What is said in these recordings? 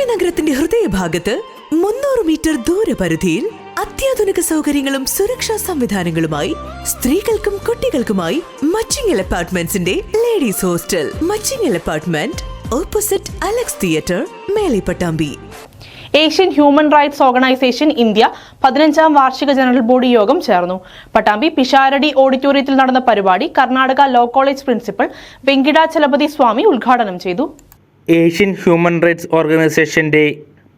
ലക്ഷ്മി നഗരത്തിന്റെ ഹൃദയഭാഗത്ത് മുന്നൂറ് മീറ്റർ ദൂരപരിധിയിൽ അത്യാധുനിക സൗകര്യങ്ങളും സുരക്ഷാ സംവിധാനങ്ങളുമായി സ്ത്രീകൾക്കും കുട്ടികൾക്കുമായി Machingal അപ്പാർട്ട്മെന്റ്സിന്റെ ladies hostel. Machingal apartment opposite Alex theatre മേലെ Asian Human Rights Organisation India പതിനഞ്ചാം വാർഷിക ജനറൽ ബോഡി യോഗം ചേർന്നു. പട്ടാമ്പി പിഷാരടി ഓഡിറ്റോറിയത്തിൽ നടന്ന പരിപാടി Karnataka law college principal Venkatachalapathy Swamy ഉദ്ഘാടനം ചെയ്തു. ഏഷ്യൻ ഹ്യൂമൻ റൈറ്റ്സ് ഓർഗനൈസേഷന്റെ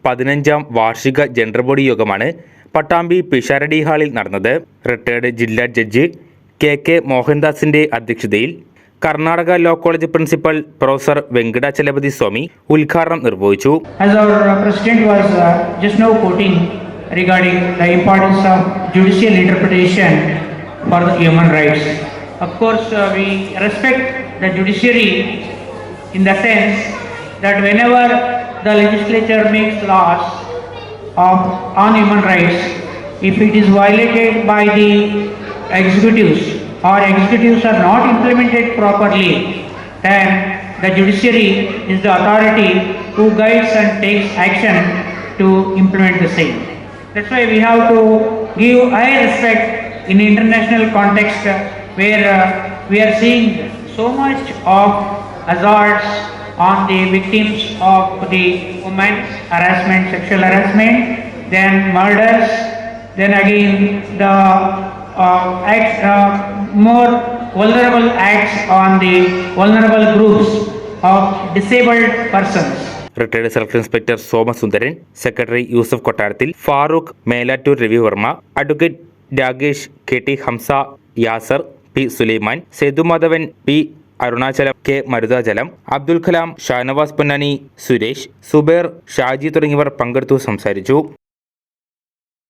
പതിനഞ്ചാം വാർഷിക ജെൻഡർ ബോഡി യോഗമാണ് പട്ടാമ്പി പിഷാരടി ഹാളിൽ നടന്നത് റിട്ടയേർഡ് ജില്ലാ ജഡ്ജ് കെ കെ മോഹൻദാസിന്റെ അധ്യക്ഷതയിൽ Karnataka law college principal professor Venkata Swamy ഉദ്ഘാടനം നിർവഹിച്ചു uh, uh, regarding the importance of judicial interpretation for the human rights. Of course, uh, we respect the judiciary in the sense that whenever the legislature makes laws of on human rights, if it is violated by the executives or executives are not implemented properly, then the judiciary is the authority who guides and takes action to implement the same. That's why we have to give high respect in international context where uh, we are seeing so much of hazards on the victims of the women harassment, sexual harassment, then murders, then again the uh, acts, uh, more vulnerable acts on the vulnerable groups of disabled persons. Retired circle inspector Somasundaran secretary Yusuf Kottarathil Farooq Melattur Ravivarma advocate Rakesh K T Hamsa Yasar P Sulaiman Sethumadhavan P Arunachalam K Maruthachalam Abdul Kalam Shanavas Ponnani Suresh Zubair Shaji തുടങ്ങിയവർ പങ്കെടുത്തു സംസാരിച്ചു.